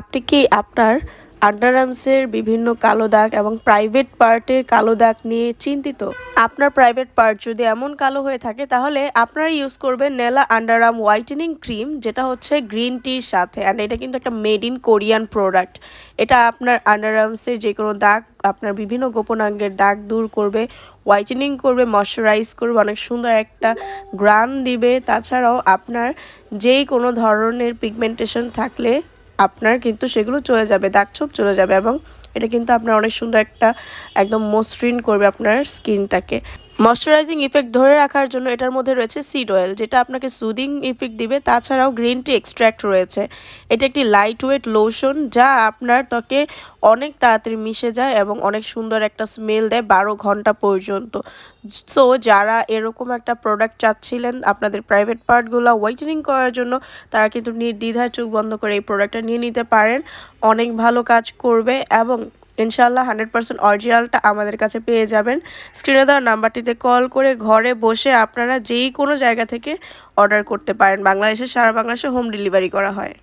আপনি কি আপনার আন্ডারআর্মসের বিভিন্ন কালো দাগ এবং প্রাইভেট পার্টের কালো দাগ নিয়ে চিন্তিত? আপনার প্রাইভেট পার্ট যদি এমন কালো হয়ে থাকে, তাহলে আপনারা ইউজ করবেন নেলা আন্ডারআর্ম হোয়াইটেনিং ক্রিম যেটা হচ্ছে গ্রিন টির সাথে অ্যান্ড এটা কিন্তু একটা মেড ইন কোরিয়ান প্রোডাক্ট এটা আপনার আন্ডারআর্মসের যে কোনো দাগ, আপনার বিভিন্ন গোপনাঙ্গের দাগ দূর করবে হোয়াইটেনিং করবে ময়শ্চারাইজ করবে, অনেক সুন্দর একটা গ্রান দিবে। তাছাড়াও আপনার যেই কোনো ধরনের পিগমেন্টেশন থাকলে আপনার কিন্তু সেগুলো চলে যাবে, দাগ ছোপ চলে যাবে এবং এটা কিন্তু আপনার অনেক সুন্দর একটা একদম মসৃণ করবে আপনার স্কিনটাকে। ময়শ্চারাইজিং ইফেক্ট ধরে রাখার জন্য এটার মধ্যে রয়েছে সিড অয়েল যেটা আপনাকে সুদিং ইফেক্ট দিবে। তাছাড়াও গ্রিন টি এক্সট্র্যাক্ট রয়েছে। এটা একটি লাইট ওয়েট লোশন যা আপনার ত্বকে অনেক তাড়াতাড়ি মিশে যায় এবং অনেক সুন্দর একটা স্মেল দেয় বারো ঘণ্টা পর্যন্ত। সো যারা এরকম একটা প্রোডাক্ট চাচ্ছিলেন আপনাদের প্রাইভেট পার্টগুলো হোয়াইটেনিং করার জন্য, তারা কিন্তু নির্দ্বিধায় চোখ বন্ধ করে এই প্রোডাক্টটা নিয়ে নিতে পারেন। অনেক ভালো কাজ করবে এবং ইনশাল্লাহ হান্ড্রেড পার্সেন্ট অরিজিনালটা আমাদের কাছে পেয়ে যাবেন। স্ক্রিনে দেওয়া নাম্বারটিতে কল করে ঘরে বসে আপনারা যেই কোনো জায়গা থেকে অর্ডার করতে পারেন। বাংলাদেশের সারা বাংলাদেশে হোম ডেলিভারি করা হয়।